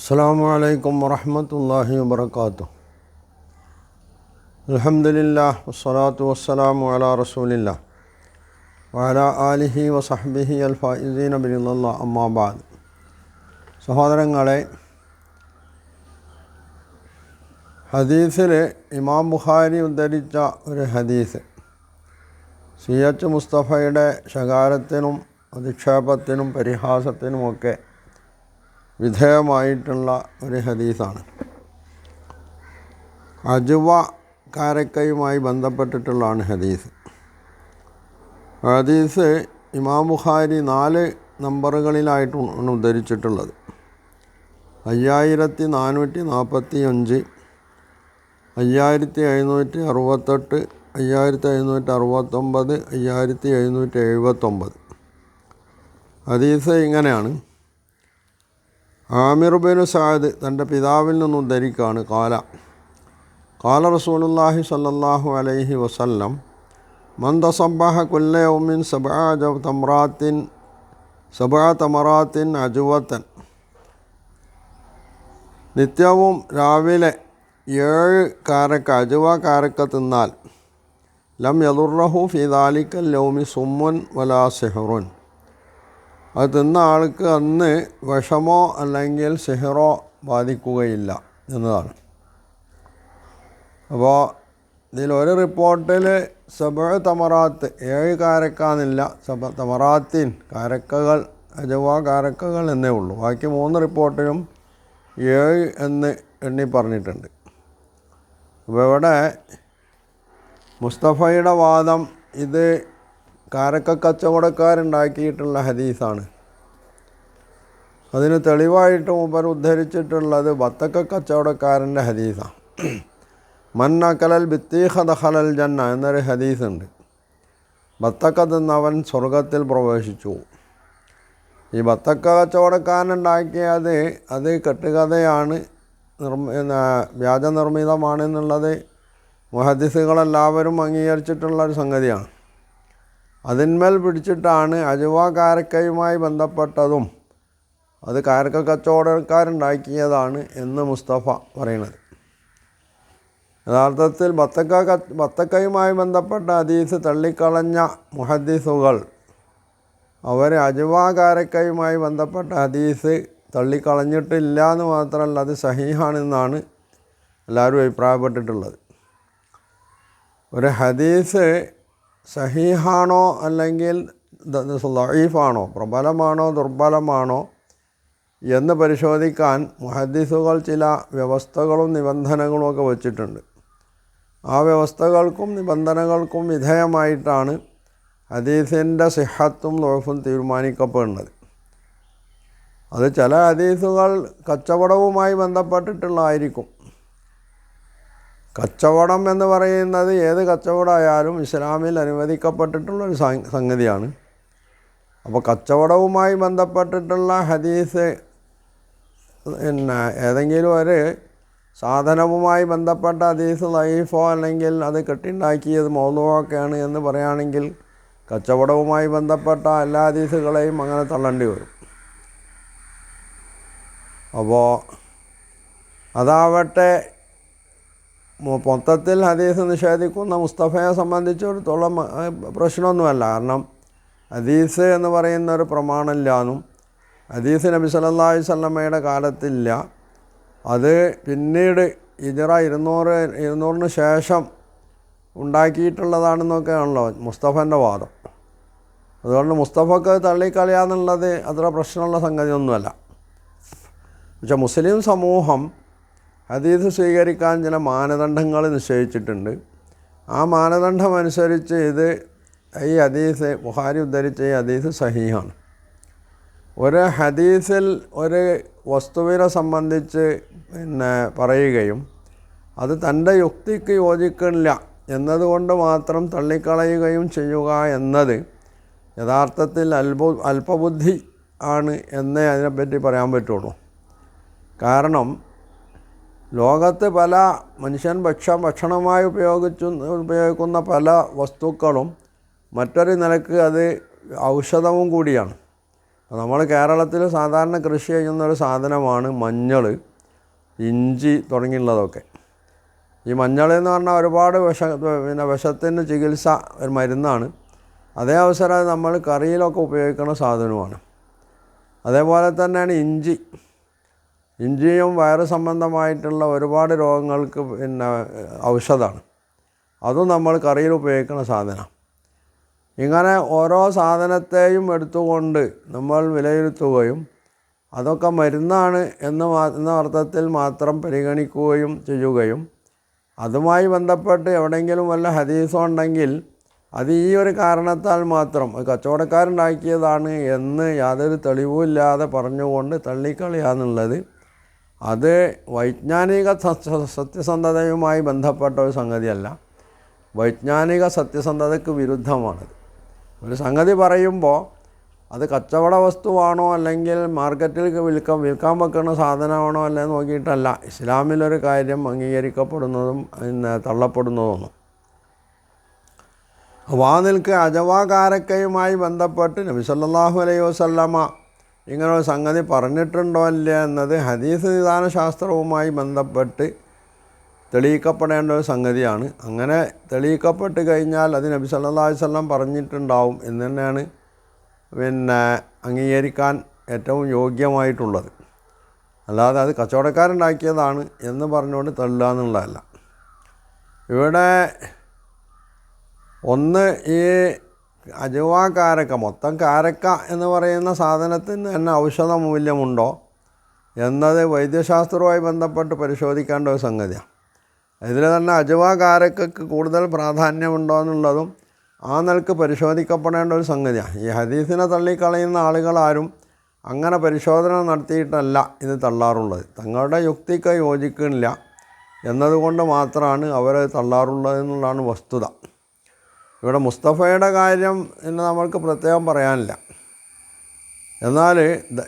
السلام عليكم ورحمة الله وبركاته الحمد لله والصلاة والسلام على رسول الله وعلى آله وصحبه الفائزين برضا الله أما بعد സഹോദരങ്ങളെ ഹദീസിൽ ഇമാം ബുഖാരി ഉദ്ധരിച്ച ഒരു ഹദീസ് സി എച്ച് മുസ്തഫയുടെ ശകാരത്തിനും അധിക്ഷേപത്തിനും പരിഹാസത്തിനുമൊക്കെ വിധേയമായിട്ടുള്ള ഒരു ഹദീസാണ്. അജുവ കാരക്കയുമായി ബന്ധപ്പെട്ടിട്ടുള്ളതാണ് ഹദീസ്. ഹദീസ് ഇമാം ബുഖാരി നാല് നമ്പറുകളിലായിട്ടാണ് ഉദ്ധരിച്ചിട്ടുള്ളത്. അയ്യായിരത്തി നാനൂറ്റി നാൽപ്പത്തി അഞ്ച് അയ്യായിരത്തി എഴുന്നൂറ്റി അറുപത്തെട്ട് അയ്യായിരത്തി എഴുന്നൂറ്റി അറുപത്തൊമ്പത് അയ്യായിരത്തി എഴുന്നൂറ്റി എഴുപത്തൊമ്പത്. ഹദീസ് ഇങ്ങനെയാണ്. ആമിർ ബിൻ സാദ് തന്റെ പിതാവിൽ നിന്നും ധരിക്കാണ് കാല. കാല റസൂലുല്ലാഹി സല്ലാഹു അലൈഹി വസല്ലം മന്ദസംബാഹ തസബ്ബഹ കുല്ല യൗമിൻ സബ്ആ തമ്രാത്തിൻ സബാ തമറാത്തിൻ അജുവത്തൻ. നിത്യവും രാവിലെ ഏഴ് കാരക്ക അജുവ കാരക്ക തിന്നാൽ ലം യദുറഹു ഫിദാലിക്കൽ ലൗമി സുമ്മുൻ വലാ സിഹറുൻ. അത് തിന്ന ആൾക്ക് അന്ന് വിഷമോ അല്ലെങ്കിൽ സിഹറോ ബാധിക്കുകയില്ല എന്നതാണ്. അപ്പോൾ ഇതിലൊരു റിപ്പോർട്ടിൽ സബ തമറാത്ത് ഏഴ് കാരക്കാന്നില്ല സബ തമറാത്തിൻ കാരക്കകൾ അജവാ കാരക്കകൾ എന്നേ ഉള്ളൂ. ബാക്കി മൂന്ന് റിപ്പോർട്ടിലും ഏഴ് എന്ന് എണ്ണി പറഞ്ഞിട്ടുണ്ട്. അപ്പോൾ ഇവിടെ മുസ്തഫയുടെ വാദം ഇത് കാരക്ക കച്ചവടക്കാരുണ്ടാക്കിയിട്ടുള്ള ഹദീസാണ്. അതിന് തെളിവായിട്ട് മുമ്പർ ഉദ്ധരിച്ചിട്ടുള്ളത് ബത്തക്ക കച്ചവടക്കാരന്റെ ഹദീസാണ്. മന്നക്കലൽ ബിത്തീഹ ദഹലൽ ജന്ന എന്നൊരു ഹദീസുണ്ട്. ബത്തക്ക തിന്നവൻ സ്വർഗത്തിൽ പ്രവേശിച്ചു. ഈ ബത്തക്ക കച്ചവടക്കാരനുണ്ടാക്കിയത് അത് കെട്ടുകഥയാണ് നിർമ്മ വ്യാജനിർമ്മിതമാണെന്നുള്ളത് നിർമ്മിതമാണെന്നുള്ളത് മുഹദ്ദിസുകളെല്ലാവരും അംഗീകരിച്ചിട്ടുള്ള ഒരു സംഗതിയാണ്. അതിന്മേൽ പിടിച്ചിട്ടാണ് അജുവ കാരക്കയുമായി ബന്ധപ്പെട്ടതും അത് കാരക്ക കച്ചവടക്കാരുണ്ടാക്കിയതാണ് എന്ന് മുസ്തഫ പറയുന്നത്. യഥാർത്ഥത്തിൽ ബത്തക്ക ബത്തക്കയുമായി ബന്ധപ്പെട്ട അതീസ് തള്ളിക്കളഞ്ഞ മുഹദ്ദീസുകൾ അവർ അജുവ കാരക്കയുമായി ബന്ധപ്പെട്ട ഹദീസ് തള്ളിക്കളഞ്ഞിട്ടില്ല എന്ന് മാത്രമല്ല അത് സഹീഹാണെന്നാണ് എല്ലാവരും അഭിപ്രായപ്പെട്ടിട്ടുള്ളത്. ഒരു ഹദീസ് സഹീഹാണോ അല്ലെങ്കിൽ ലൈഫാണോ പ്രബലമാണോ ദുർബലമാണോ എന്ന് പരിശോധിക്കാൻ മുഹദ്ദീസുകൾ ചില വ്യവസ്ഥകളും നിബന്ധനകളും ഒക്കെ വച്ചിട്ടുണ്ട്. ആ വ്യവസ്ഥകൾക്കും നിബന്ധനകൾക്കും വിധേയമായിട്ടാണ് ഹദീസിന്റെ സിഹത്തും ലോഫും തീരുമാനിക്കപ്പെടുന്നത്. അത് ചില ഹദീസുകൾ കച്ചവടവുമായി ബന്ധപ്പെട്ടിട്ടുള്ളതായിരിക്കും. കച്ചവടം എന്ന് പറയുന്നത് ഏത് കച്ചവടമായാലും ഇസ്ലാമിൽ അനുവദിക്കപ്പെട്ടിട്ടുള്ളൊരു സംഗതിയാണ്. അപ്പോൾ കച്ചവടവുമായി ബന്ധപ്പെട്ടിട്ടുള്ള ഹദീസ് പിന്നെ ഏതെങ്കിലും ഒരു സാധനവുമായി ബന്ധപ്പെട്ട ഹദീസ് ലൈഫോ അല്ലെങ്കിൽ അത് കെട്ടിണ്ടാക്കിയത് മൗലമൊക്കെയാണ് എന്ന് പറയുകയാണെങ്കിൽ കച്ചവടവുമായി ബന്ധപ്പെട്ട എല്ലാ ഹദീസുകളെയും അങ്ങനെ തള്ളേണ്ടി വരും. അപ്പോൾ അതാവട്ടെ മൊത്തത്തിൽ ഹദീസ് നിഷേധിക്കുന്ന മുസ്തഫയെ സംബന്ധിച്ചിടത്തോളം പ്രശ്നമൊന്നുമല്ല. കാരണം ഹദീസ് എന്ന് പറയുന്ന ഒരു പ്രമാണമില്ലാന്നും ഹദീസ് നബി സല്ലാഹി സ്വല്ലമ്മയുടെ കാലത്തില്ല. അത് പിന്നീട് ഇജറ ഇരുന്നൂറ് ഇരുന്നൂറിന് ശേഷം ഉണ്ടാക്കിയിട്ടുള്ളതാണെന്നൊക്കെയാണല്ലോ മുസ്തഫന്റെ വാദം. അതുകൊണ്ട് മുസ്തഫക്ക് തള്ളിക്കളയാന്നുള്ളത് അത്ര പ്രശ്നമുള്ള സംഗതിയൊന്നുമല്ല. പക്ഷെ മുസ്ലിം സമൂഹം ഹദീസ് സ്വീകരിക്കാൻ ചില മാനദണ്ഡങ്ങൾ നിശ്ചയിച്ചിട്ടുണ്ട്. ആ മാനദണ്ഡം അനുസരിച്ച് ഇത് ഈ ഹദീസ് ബുഹാരി ഉദ്ധരിച്ച ഈ ഹദീസ് സഹിയാണ് ഒരു ഹദീസിൽ ഒരു വസ്തുവിനെ സംബന്ധിച്ച് പിന്നെ പറയുകയും അത് തന്റെ യുക്തിക്ക് യോജിക്കില്ല എന്നതുകൊണ്ട് മാത്രം തള്ളിക്കളയുകയും ചെയ്യുക എന്നത് യഥാർത്ഥത്തിൽ അല്പ അല്പബുദ്ധി ആണ് എന്നേ അതിനെപ്പറ്റി പറയാൻ പറ്റുള്ളൂ. കാരണം ലോകത്ത് പല മനുഷ്യൻ ഭക്ഷ ഭക്ഷണമായി ഉപയോഗിച്ചു ഉപയോഗിക്കുന്ന പല വസ്തുക്കളും മറ്റൊരു നിലയ്ക്ക് അത് ഔഷധവും കൂടിയാണ്. നമ്മൾ കേരളത്തിൽ സാധാരണ കൃഷി ചെയ്യുന്ന ഒരു സാധനമാണ് മഞ്ഞൾ ഇഞ്ചി തുടങ്ങിയുള്ളതൊക്കെ. ഈ മഞ്ഞൾ എന്ന് പറഞ്ഞാൽ ഒരുപാട് വിഷ പിന്നെ വിഷത്തിന് ചികിത്സ ഒരു മരുന്നാണ്. അതേ അവസരം നമ്മൾ കറിയിലൊക്കെ ഉപയോഗിക്കുന്ന സാധനമാണ് അതേപോലെ തന്നെയാണ് ഇഞ്ചി. ഇഞ്ചിയും വയറ് സംബന്ധമായിട്ടുള്ള ഒരുപാട് രോഗങ്ങൾക്ക് പിന്നെ ഔഷധമാണ്. അതും നമ്മൾ കറിയിൽ ഉപയോഗിക്കുന്ന സാധനമാണ് ഇങ്ങനെ ഓരോ സാധനത്തെയും എടുത്തുകൊണ്ട് നമ്മൾ വിലയിരുത്തുകയും അതൊക്കെ മരുന്നാണ് എന്ന് എന്ന അർത്ഥത്തിൽ മാത്രം പരിഗണിക്കുകയും ചെയ്യുകയും അതുമായി ബന്ധപ്പെട്ട് എവിടെയെങ്കിലും വല്ല ഹദീസോ ഉണ്ടെങ്കിൽ അത് ഈ ഒരു കാരണത്താൽ മാത്രം കച്ചവടക്കാരുണ്ടാക്കിയതാണ് എന്ന് യാതൊരു തെളിവുമില്ലാതെ പറഞ്ഞുകൊണ്ട് തള്ളിക്കളയാന്നുള്ളത് അത് വൈജ്ഞാനിക സത്യസന്ധതയുമായി ബന്ധപ്പെട്ട ഒരു സംഗതിയല്ല. വൈജ്ഞാനിക സത്യസന്ധതയ്ക്ക് വിരുദ്ധമാണത്. ഒരു സംഗതി പറയുമ്പോൾ അത് കച്ചവട വസ്തുവാണോ അല്ലെങ്കിൽ മാർക്കറ്റിൽ വിൽക്കാൻ വിൽക്കാൻ വെക്കുന്ന സാധനമാണോ അല്ലേ നോക്കിയിട്ടല്ല. ഇസ്ലാമിലൊരു കാര്യം അംഗീകരിക്കപ്പെടുന്നതും തള്ളപ്പെടുന്നതൊന്നും വാനിൽക്ക് അജവാകാരക്കയുമായി ബന്ധപ്പെട്ട് നബി സല്ലല്ലാഹു അലൈഹി വസല്ലമ ഇങ്ങനെ ഒരു സംഗതി പറഞ്ഞിട്ടുണ്ടോ ഇല്ല എന്നത് ഹദീസ് നിദാന ശാസ്ത്രവുമായി ബന്ധപ്പെട്ട് തെളിയിക്കപ്പെടേണ്ട ഒരു സംഗതിയാണ്. അങ്ങനെ തെളിയിക്കപ്പെട്ട് കഴിഞ്ഞാൽ അത് നബി സല്ലല്ലാഹു വല്ലം പറഞ്ഞിട്ടുണ്ടാവും എന്ന് തന്നെയാണ് പിന്നെ അംഗീകരിക്കാൻ ഏറ്റവും യോഗ്യമായിട്ടുള്ളത്. അല്ലാതെ അത് കച്ചവടക്കാരുണ്ടാക്കിയതാണ് എന്ന് പറഞ്ഞുകൊണ്ട് തള്ളുക എന്നുള്ളതല്ല. ഇവിടെ ഒന്ന് ഈ അജുവ കാരക്ക മൊത്തം കാരക്ക എന്ന് പറയുന്ന സാധനത്തിന് തന്നെ ഔഷധ മൂല്യമുണ്ടോ എന്നത് വൈദ്യശാസ്ത്രവുമായി ബന്ധപ്പെട്ട് പരിശോധിക്കേണ്ട ഒരു സംഗതിയാണ്. ഇതിൽ തന്നെ അജുവ കാരക്കക്ക് കൂടുതൽ പ്രാധാന്യമുണ്ടോ എന്നുള്ളതും ആ നിലയ്ക്ക് പരിശോധിക്കപ്പെടേണ്ട ഒരു സംഗതിയാണ്. ഈ ഹദീസിനെ തള്ളിക്കളയുന്ന ആളുകളാരും അങ്ങനെ പരിശോധന നടത്തിയിട്ടല്ല ഇത് തള്ളാറുള്ളത്. തങ്ങളുടെ യുക്തിക്ക് യോജിക്കുന്നില്ല എന്നതുകൊണ്ട് മാത്രമാണ് അവർ തള്ളാറുള്ളത് എന്നുള്ളതാണ് വസ്തുത. ഇവിടെ മുസ്തഫയുടെ കാര്യം എന്ന് നമ്മൾക്ക് പ്രത്യേകം പറയാനില്ല. എന്നാൽ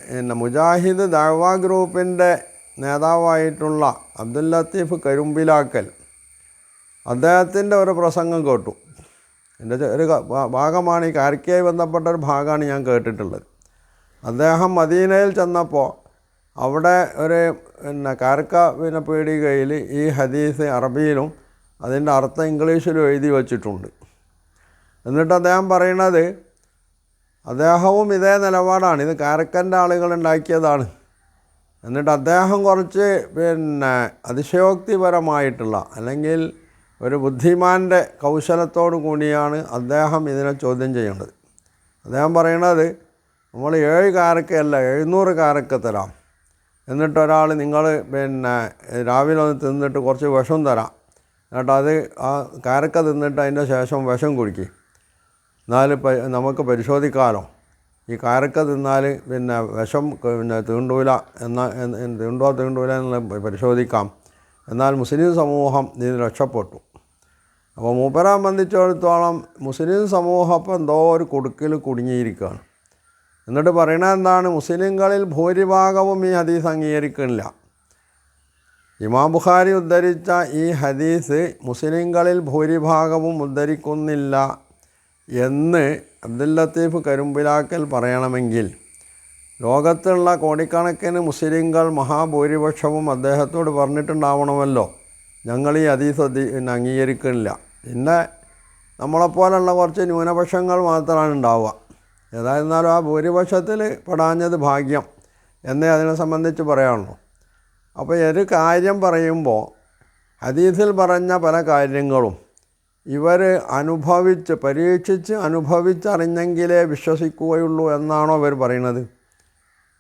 പിന്നെ മുജാഹിദ് ദഅവ ഗ്രൂപ്പിന്റെ നേതാവായിട്ടുള്ള അബ്ദുൽ ലത്തീഫ് കരുമ്പിലാക്കൽ അദ്ദേഹത്തിന്റെ ഒരു പ്രസംഗം കേട്ടു. എന്റെ ഒരു ഭാഗമാണ് ഈ കാർക്കിയായി ബന്ധപ്പെട്ട ഒരു ഭാഗമാണ് ഞാൻ കേട്ടിട്ടുള്ളത്. അദ്ദേഹം മദീനയിൽ ചെന്നപ്പോൾ അവിടെ ഒരു പിന്നെ കാർക്ക പിന്നെ പീടികയിൽ ഈ ഹദീസ് അറബിയിലും അതിന്റെ അർത്ഥം ഇംഗ്ലീഷിലും എഴുതി വച്ചിട്ടുണ്ട്. എന്നിട്ട് അദ്ദേഹം പറയണത് അദ്ദേഹവും ഇതേ നിലപാടാണ്. ഇത് കാരക്കന്റെ ആളുകൾ ഉണ്ടാക്കിയതാണ്. എന്നിട്ട് അദ്ദേഹം കുറച്ച് പിന്നെ അതിശയോക്തിപരമായിട്ടുള്ള അല്ലെങ്കിൽ ഒരു ബുദ്ധിമാന്റെ കൗശലത്തോടു കൂടിയാണ് അദ്ദേഹം ഇതിനെ ചോദ്യം ചെയ്യേണ്ടത്. അദ്ദേഹം പറയണത് നമ്മൾ ഏഴ് കാരക്കയല്ല എഴുന്നൂറ് കാരക്ക തരാം. എന്നിട്ട് ഒരാൾ നിങ്ങൾ പിന്നെ രാവിലെ ഒന്ന് തിന്നിട്ട് കുറച്ച് വിഷം തരാം. എന്നിട്ട് അത് ആ കാരക്ക തിന്നിട്ട് അതിന്റെ ശേഷം വിഷം കുടിക്കും. എന്നാൽ പ നമുക്ക് പരിശോധിക്കാമല്ലോ ഈ കാരക്ക തിന്നാൽ പിന്നെ വിഷം പിന്നെ തീണ്ടൂല എന്ന തീണ്ടോ തീണ്ടൂല എന്നുള്ള പരിശോധിക്കാം. എന്നാൽ മുസ്ലിം സമൂഹം ഇതിന് രക്ഷപ്പെട്ടു. അപ്പോൾ മൂപ്പരെ സംബന്ധിച്ചിടത്തോളം മുസ്ലിം സമൂഹം അപ്പം എന്തോ ഒരു കുടുക്കിൽ കുടുങ്ങിയിരിക്കുകയാണ് എന്നിട്ട് പറയണത് എന്താണ്? മുസ്ലിങ്ങളിൽ ഭൂരിഭാഗവും ഈ ഹദീസ് അംഗീകരിക്കുന്നില്ല. ഇമാം ബുഖാരി ഉദ്ധരിച്ച ഈ ഹദീസ് മുസ്ലിങ്ങളിൽ ഭൂരിഭാഗവും ഉദ്ധരിക്കുന്നില്ല എന്ന് അബ്ദുൽ ലത്തീഫ് കരുമ്പിലാക്കൽ പറയണമെങ്കിൽ ലോകത്തുള്ള കോടിക്കണക്കിന് മുസ്ലിങ്ങൾ മഹാഭൂരിപക്ഷവും അദ്ദേഹത്തോട് പറഞ്ഞിട്ടുണ്ടാവണമല്ലോ. ഞങ്ങൾ ഈ അതീസ് പിന്നെ അംഗീകരിക്കുന്നില്ല പിന്നെ നമ്മളെപ്പോലുള്ള കുറച്ച് ന്യൂനപക്ഷങ്ങൾ മാത്രമാണ് ഉണ്ടാവുക. ഏതായിരുന്നാലും ആ ഭൂരിപക്ഷത്തിൽ പെടാഞ്ഞത് ഭാഗ്യം എന്നേ അതിനെ സംബന്ധിച്ച് പറയാനുള്ളൂ. അപ്പോൾ ഒരു കാര്യം പറയുമ്പോൾ ഹദീസിൽ പറഞ്ഞ പല കാര്യങ്ങളും ഇവർ അനുഭവിച്ച് പരീക്ഷിച്ച് അനുഭവിച്ചറിഞ്ഞെങ്കിലേ വിശ്വസിക്കുകയുള്ളൂ എന്നാണോ ഇവർ പറയുന്നത്.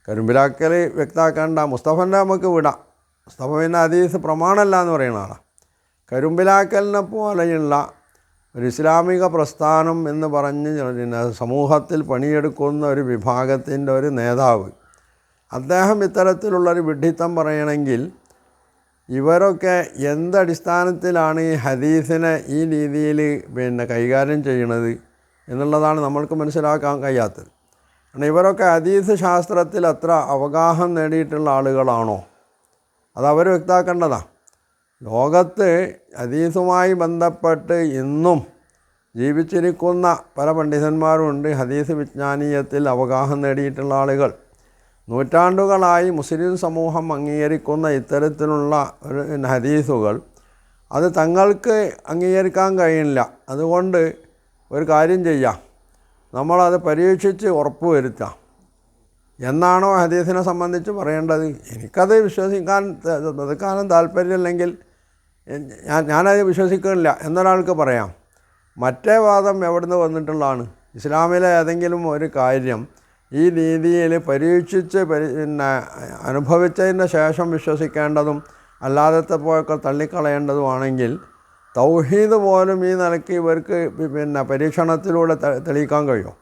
കരിമ്പിലാക്കൽ വ്യക്തമാക്കേണ്ട മുസ്തഫന്റെ നമുക്ക് വിടാം. മുസ്തഫ പിന്നെ അതീസ് പ്രമാണമല്ല എന്ന് പറയുന്ന ആളാണ് കരിമ്പിലാക്കലിനെ പോലെയുള്ള ഒരു ഇസ്ലാമിക പ്രസ്ഥാനം എന്ന് പറഞ്ഞ് പിന്നെ സമൂഹത്തിൽ പണിയെടുക്കുന്ന ഒരു വിഭാഗത്തിന്റെ ഒരു നേതാവ്. അദ്ദേഹം ഇത്തരത്തിലുള്ളൊരു വിഡ്ഢിത്തം പറയണമെങ്കിൽ ഇവരൊക്കെ എന്തടിസ്ഥാനത്തിലാണ് ഈ ഹദീസിനെ ഈ രീതിയിൽ പിന്നെ കൈകാര്യം ചെയ്യണത് എന്നുള്ളതാണ് നമ്മൾക്ക് മനസ്സിലാക്കാൻ കഴിയാത്തത്. കാരണം ഇവരൊക്കെ ഹദീസ് ശാസ്ത്രത്തിൽ അത്ര അവഗാഹം നേടിയിട്ടുള്ള ആളുകളാണോ? അത് അവർ വ്യക്തമാക്കേണ്ടതാണ് ലോകത്ത് ഹദീസുമായി ബന്ധപ്പെട്ട് ഇന്നും ജീവിച്ചിരിക്കുന്ന പല പണ്ഡിതന്മാരുമുണ്ട് ഹദീസ് വിജ്ഞാനീയത്തിൽ അവഗാഹം നേടിയിട്ടുള്ള ആളുകൾ. നൂറ്റാണ്ടുകളായി മുസ്ലിം സമൂഹം അംഗീകരിക്കുന്ന ഇത്തരത്തിലുള്ള ഒരു ഹദീസുകൾ അത് തങ്ങൾക്ക് അംഗീകരിക്കാൻ കഴിയില്ല. അതുകൊണ്ട് ഒരു കാര്യം ചെയ്യാം. നമ്മളത് പരീക്ഷിച്ച് ഉറപ്പ് വരുത്താം. എന്നാണോ ഹദീസിനെ സംബന്ധിച്ച് പറയേണ്ടത്? എനിക്കത് വിശ്വസിക്കാൻ അതൊക്കാനും താല്പര്യമില്ലെങ്കിൽ ഞാൻ ഞാനത് വിശ്വസിക്കുന്നില്ല എന്നൊരാൾക്ക് പറയാം. മറ്റേ വാദം എവിടുന്ന് വന്നിട്ടുള്ളതാണ്? ഇസ്ലാമിലെ ഏതെങ്കിലും ഒരു കാര്യം ഈ രീതിയിൽ പരീക്ഷിച്ച് പരി പിന്നെ അനുഭവിച്ചതിന് ശേഷം വിശ്വസിക്കേണ്ടതും അല്ലാതെ പോയൊക്കെ തള്ളിക്കളയേണ്ടതുമാണെങ്കിൽ തൗഹീദ് പോലും ഈ നിലയ്ക്ക് ഇവർക്ക് പിന്നെ പരീക്ഷണത്തിലൂടെ തെളിയിക്കാൻ കഴിയും.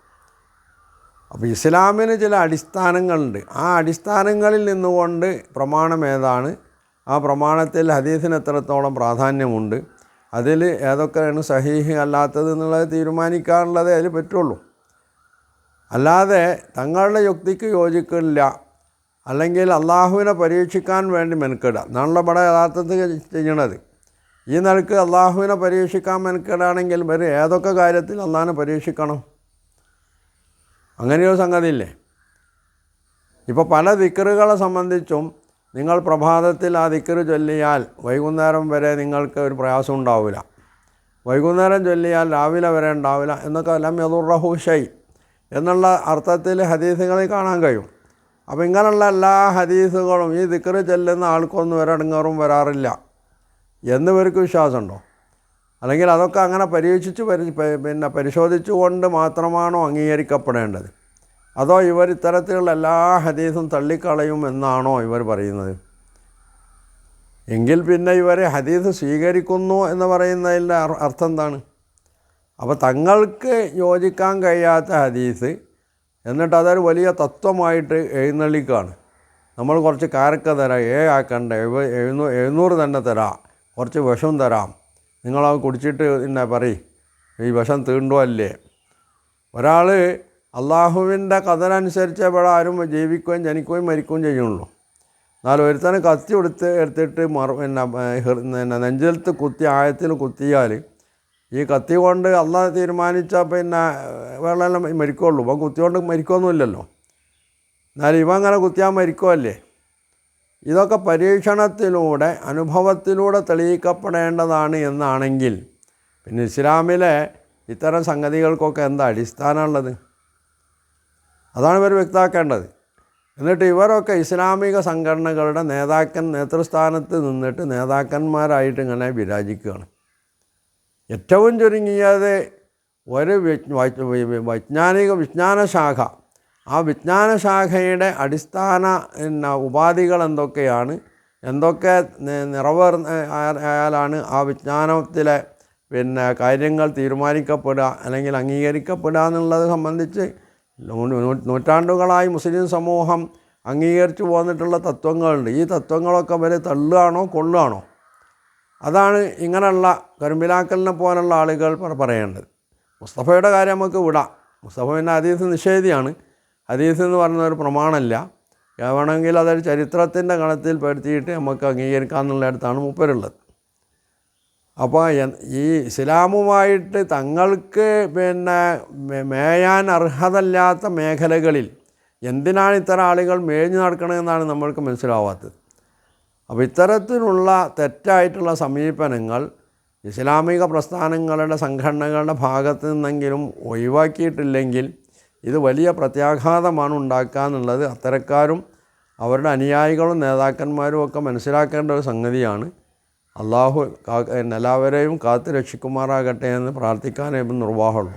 അപ്പോൾ ഇസ്ലാമിന് ചില അടിസ്ഥാനങ്ങളുണ്ട്. ആ അടിസ്ഥാനങ്ങളിൽ നിന്നുകൊണ്ട് പ്രമാണം ഏതാണ്? ആ പ്രമാണത്തിൽ ഹദീസിന് എത്രത്തോളം പ്രാധാന്യമുണ്ട്? അതിൽ ഏതൊക്കെയാണ് സഹീഹ് അല്ലാത്തത് എന്നുള്ളത് തീരുമാനിക്കാനുള്ളതേ അതിൽ പറ്റുള്ളൂ. അല്ലാതെ തങ്ങളുടെ യുക്തിക്ക് യോജിക്കില്ല അല്ലെങ്കിൽ അള്ളാഹുവിനെ പരീക്ഷിക്കാൻ വേണ്ടി മെനക്കെടുക. എന്നാണല്ലോ പട യഥാർത്ഥത്തിൽ ചെയ്യണത്. ഈ നിലയ്ക്ക് അള്ളാഹുവിനെ പരീക്ഷിക്കാൻ മെനക്കെടാണെങ്കിൽ വരും ഏതൊക്കെ കാര്യത്തിൽ അള്ളാഹിനെ പരീക്ഷിക്കണം? അങ്ങനെയൊരു സംഗതിയില്ലേ? ഇപ്പോൾ പല ദിക്കറുകളെ സംബന്ധിച്ചും നിങ്ങൾ പ്രഭാതത്തിൽ ആ ദിക്കറ് ചൊല്ലിയാൽ വൈകുന്നേരം വരെ നിങ്ങൾക്ക് ഒരു പ്രയാസം ഉണ്ടാവില്ല. വൈകുന്നേരം ചൊല്ലിയാൽ രാവിലെ വരെ ഉണ്ടാവില്ല എന്നൊക്കെ എല്ലാം യദുറഹു ഷൈ. എന്നുള്ള അർത്ഥത്തിൽ ഹദീസുകളിൽ കാണാൻ കഴിയും. അപ്പോൾ ഇങ്ങനെയുള്ള എല്ലാ ഹദീസുകളും ഈ ദിക്കറ് ചെല്ലുന്ന ആൾക്കൊന്നും ഒരടങ്ങാറും വരാറില്ല. എന്നിവർക്ക് വിശ്വാസമുണ്ടോ? അല്ലെങ്കിൽ അതൊക്കെ അങ്ങനെ പരീക്ഷിച്ച് പരി പിന്നെ പരിശോധിച്ചുകൊണ്ട് മാത്രമാണോ അംഗീകരിക്കപ്പെടേണ്ടത്? അതോ ഇവർ ഇത്തരത്തിലുള്ള എല്ലാ ഹദീസും തള്ളിക്കളയും എന്നാണോ ഇവർ പറയുന്നത്? എങ്കിൽ പിന്നെ ഇവർ ഹദീസ് സ്വീകരിക്കുന്നു എന്ന് പറയുന്നതിന്റെ അർത്ഥം എന്താണ്? അപ്പോൾ തങ്ങൾക്ക് യോജിക്കാൻ കഴിയാത്ത ഹദീസ് എന്നിട്ട് അതൊരു വലിയ തത്വമായിട്ട് എഴുന്നള്ളിക്കുകയാണ്. നമ്മൾ കുറച്ച് കാരക്ക തരാം ഏ ആക്കണ്ട എഴുന്നൂ എഴുന്നൂറ് തന്നെ തരാം കുറച്ച് വിഷം തരാം. നിങ്ങളത് കുടിച്ചിട്ട് പിന്നെ പറയും ഈ വിഷം തീണ്ടുമല്ലേ ഒരാൾ അള്ളാഹുവിന്റെ കഥനനുസരിച്ച് ഇവിടെ ആരും ജീവിക്കുകയും ജനിക്കുകയും മരിക്കുകയും ചെയ്യുള്ളൂ. എന്നാൽ ഒരുത്തന് കത്തി എടുത്ത് എടുത്തിട്ട് മറ പിന്നെ കുത്തി ആയത്തിൽ കുത്തിയാൽ ഈ കത്തി കൊണ്ട് അള്ളാഹ് തീരുമാനിച്ച പിന്നെ വെള്ളം മരിക്കുള്ളൂ. ഇപ്പം കുത്തിയോണ്ട് മരിക്കൊന്നുമില്ലല്ലോ. എന്നാലും ഇവ അങ്ങനെ കുത്തിയാൽ മരിക്കുമല്ലേ ഇതൊക്കെ പരീക്ഷണത്തിലൂടെ അനുഭവത്തിലൂടെ തെളിയിക്കപ്പെടേണ്ടതാണ് എന്നാണെങ്കിൽ പിന്നെ ഇസ്ലാമിലെ ഇത്തരം സംഗതികൾക്കൊക്കെ എന്താ അടിസ്ഥാനമുള്ളത്? അതാണ് ഇവർ വ്യക്തമാക്കേണ്ടത്. എന്നിട്ട് ഇവരൊക്കെ ഇസ്ലാമിക സംഘടനകളുടെ നേതാക്കൻ നേതൃസ്ഥാനത്ത് നിന്നിട്ട് നേതാക്കന്മാരായിട്ട് ഇങ്ങനെ വിരാജിക്കുകയാണ്. ഏറ്റവും ചുരുങ്ങിയത് ഒരു വൈജ്ഞാനിക വിജ്ഞാനശാഖ. ആ വിജ്ഞാനശാഖയുടെ അടിസ്ഥാന പിന്നെ ഉപാധികൾ എന്തൊക്കെയാണ്? എന്തൊക്കെ നിറവേർന്ന് ആയാലാണ് ആ വിജ്ഞാനത്തിലെ പിന്നെ കാര്യങ്ങൾ തീരുമാനിക്കപ്പെടുക അല്ലെങ്കിൽ അംഗീകരിക്കപ്പെടുക എന്നുള്ളത് സംബന്ധിച്ച് നൂറ്റാണ്ടുകളായി മുസ്ലിം സമൂഹം അംഗീകരിച്ചു പോന്നിട്ടുള്ള തത്വങ്ങളുണ്ട്. ഈ തത്വങ്ങളൊക്കെ വരെ തള്ളുകയാണോ കൊള്ളുകയാണോ? അതാണ് ഇങ്ങനെയുള്ള കരിമ്പിലാക്കലിനെ പോലുള്ള ആളുകൾ പറ- പറയേണ്ടത്. മുസ്തഫയുടെ കാര്യം നമുക്ക് വിടാം. മുസ്തഫ പിന്നെ ഹദീസ് നിഷേധിയാണ്. ഹദീസ് എന്ന് പറയുന്ന ഒരു പ്രമാണമല്ല. വേണമെങ്കിൽ അതൊരു ചരിത്രത്തിന്റെ ഗണത്തിൽ പെടുത്തിയിട്ട് നമുക്ക് അംഗീകരിക്കാമെന്നുള്ളിടത്താണ് മൂപ്പരുള്ളത്. അപ്പോൾ ഈ ഇസ്ലാമുമായിട്ട് തങ്ങൾക്ക് പിന്നെ മേയാൻ അർഹതല്ലാത്ത മേഖലകളിൽ എന്തിനാണ് ഇത്തരം ആളുകൾ മേഞ്ഞു നടക്കണമെന്നാണ് നമ്മൾക്ക് മനസ്സിലാവാത്തത്. അപ്പോൾ ഇത്തരത്തിലുള്ള തെറ്റായിട്ടുള്ള സമീപനങ്ങൾ ഇസ്ലാമിക പ്രസ്ഥാനങ്ങളുടെ സംഘടനകളുടെ ഭാഗത്തു നിന്നെങ്കിലും ഒഴിവാക്കിയിട്ടില്ലെങ്കിൽ ഇത് വലിയ പ്രത്യാഘാതമാണ് ഉണ്ടാക്കുക എന്നുള്ളത് അത്തരക്കാരും അവരുടെ അനുയായികളും നേതാക്കന്മാരും ഒക്കെ മനസ്സിലാക്കേണ്ട ഒരു സംഗതിയാണ്. അള്ളാഹു എല്ലാവരെയും കാത്തു രക്ഷിക്കുമാറാകട്ടെ എന്ന് പ്രാർത്ഥിക്കാനേ നിർവാഹമുള്ളൂ.